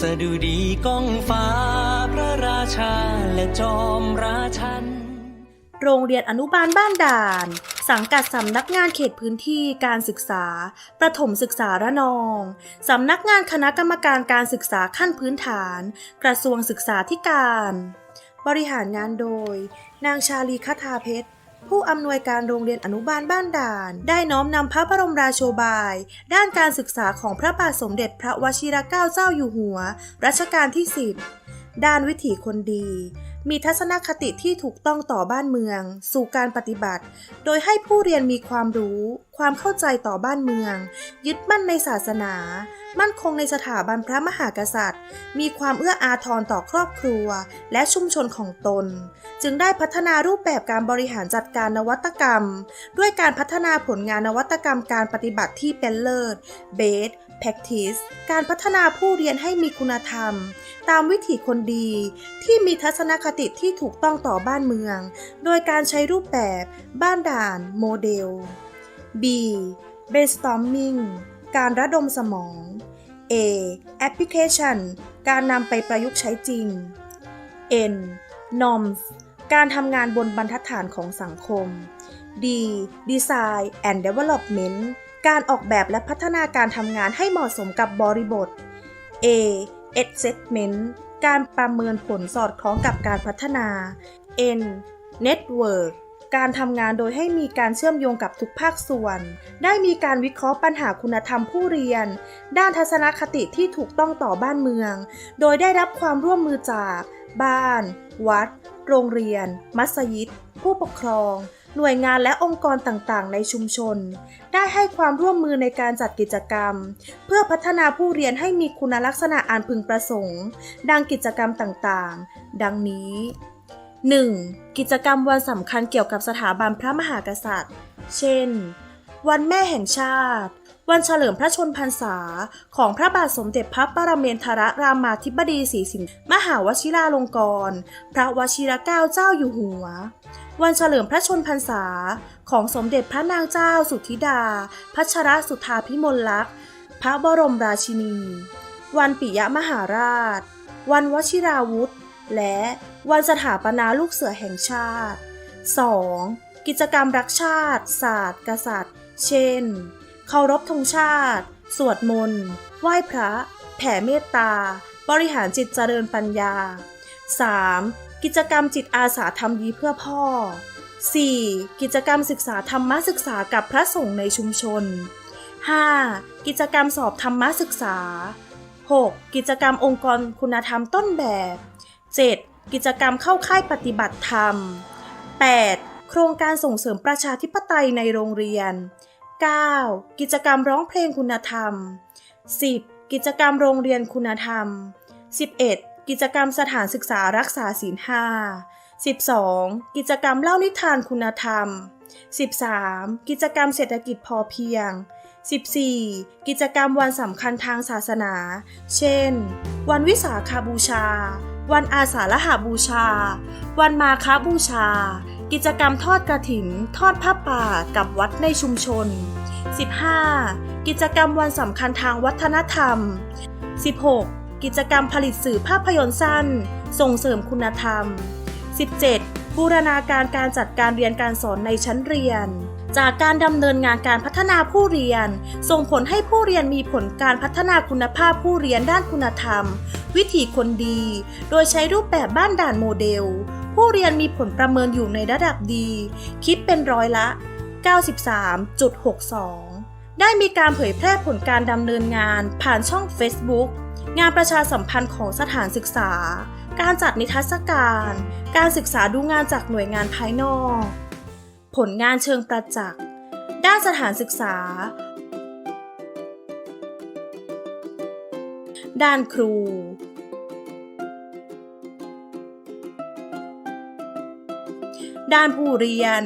สดุดีก้องฟ้า พระราชาและจอมราชัน โรงเรียนอนุบาลบ้านด่าน สังกัดสำนักงานเขตพื้นที่การศึกษา ประถมศึกษาระนอง สำนักงานคณะกรรมการการศึกษาขั้นพื้นฐาน กระทรวงศึกษาธิการ บริหารงานโดย นางชาลีคทาเพชร ผู้อำนวยการโรงเรียนอนุบาลบ้านด่าน ได้น้อมนำพระบรมราโชบาย ด้านการศึกษาของพระบาทสมเด็จพระวชิรเกล้าเจ้าอยู่หัว รัชกาลที่ 10 ด้านวิถีคนดีมีทัศนคติที่ถูกต้องต่อบ้านเมือง สู่การปฏิบัติ โดยให้ผู้เรียนมีความรู้ ความเข้าใจต่อบ้านเมือง ยึดมั่นในศาสนา มั่นคงในสถาบันพระมหากษัตริย์ มีความเอื้ออาทรต่อครอบครัว และชุมชนของตน จึงได้พัฒนารูปแบบการบริหารจัดการนวัตกรรม ด้วยการพัฒนาผลงานนวัตกรรมการปฏิบัติที่เป็นเลิศ Best Practice การพัฒนาผู้เรียนให้มีคุณธรรม ตามวิถีคนดี ที่มีทัศนคติที่ถูกต้องต่อบ้านเมือง โดยการใช้รูปแบบบ้านด่านโมเดล B brainstorming การระดมสมอง A application การนำไปประยุกต์ใช้จริง N norms การทำงานบนบรรทัดฐานของสังคม D design and development การออกแบบและพัฒนาการทำงานให้เหมาะสมกับบริบท A assessment การประเมินผลสอดคล้องกับการพัฒนา N network การทำงานโดยให้มีการเชื่อมโยงกับทุกภาคส่วน ได้มีการวิเคราะห์ปัญหาคุณธรรมผู้เรียน ด้านทัศนคติที่ถูกต้องต่อบ้านเมือง โดยได้รับความร่วมมือจาก บ้าน วัด โรงเรียน มัสยิด ผู้ปกครอง หน่วยงานและองค์กรต่างๆ ในชุมชน ได้ให้ความร่วมมือในการจัดกิจกรรม เพื่อพัฒนาผู้เรียนให้มีคุณลักษณะอันพึงประสงค์ ดังกิจกรรมต่างๆ ดังนี้ 1. กิจกรรมวันสำคัญเกี่ยวกับสถาบันพระมหากษัตริย์ เช่น วันแม่แห่งชาติ วันเฉลิมพระชนพรรษา ของพระบาทสมเด็จพระปรเมนทรรามาธิบดีศรีสินมหาวชิราลงกรณ์พระวชิรเกล้าเจ้าอยู่หัว วันเฉลิมพระชนพรรษา ของสมเด็จพระนางเจ้าสุธิดา พัชรสุธาพิมลลักษณ์พระบรมราชินี วันปิยมหาราช วันวชิราวุธ และวันสถาปนาลูกเสือแห่งชาติ 2. กิจกรรมรักชาติ ศาสตร์ กษัตริย์ เช่น เคารพธงชาติ สวดมนต์ ไหว้พระ แผ่เมตตา บริหารจิตเจริญปัญญา 3. กิจกรรมจิตอาสาทำดีเพื่อพ่อ 4. กิจกรรมศึกษาธรรมศึกษากับพระสงฆ์ในชุมชน 5. กิจกรรมสอบธรรมศึกษา 6. กิจกรรมองค์กรคุณธรรมต้นแบบ 7. กิจกรรมเข้าค่ายปฏิบัติธรรม 8. โครงการส่งเสริมประชาธิปไตยในโรงเรียน 9. กิจกรรมร้องเพลงคุณธรรม 10. กิจกรรมโรงเรียนคุณธรรม 11. กิจกรรมสถานศึกษารักษาศีลห้า 12. กิจกรรมเล่านิทานคุณธรรม 13. กิจกรรมเศรษฐกิจพอเพียง 14. กิจกรรมวันสำคัญทางศาสนา เช่น วันวิสาขาบูชา วันอาสาฬหาบูชา วันมาคาบูชา กิจกรรมทอดกระถิน ทอดผ้าป่ากับวัดในชุมชน 15. กิจกรรมวันสำคัญทางวัฒนธรรม 16. กิจกรรมผลิตสื่อภาพยนตร์สั้น ส่งเสริมคุณธรรม 17. บูรณาการการจัดการเรียนการสอนในชั้นเรียน จากการดำเนินงานการพัฒนาผู้เรียน ส่งผลให้ผู้เรียนมีผลการพัฒนาคุณภาพผู้เรียนด้านคุณธรรม วิถีคนดี โดยใช้รูปแบบบ้านด่านโมเดล ผู้เรียนมีผลประเมินอยู่ในระดับดี คิดเป็นร้อยละ 93.62 ได้มีการเผยแพร่ผลการดำเนินงานผ่านช่อง Facebook งานประชาสัมพันธ์ของสถานศึกษา การจัดนิทรรศการ การศึกษาดูงานจากหน่วยงานภายนอก ผลงานเชิงประจักษ์ ด้านสถานศึกษา ด้านครู ด้านผู้เรียน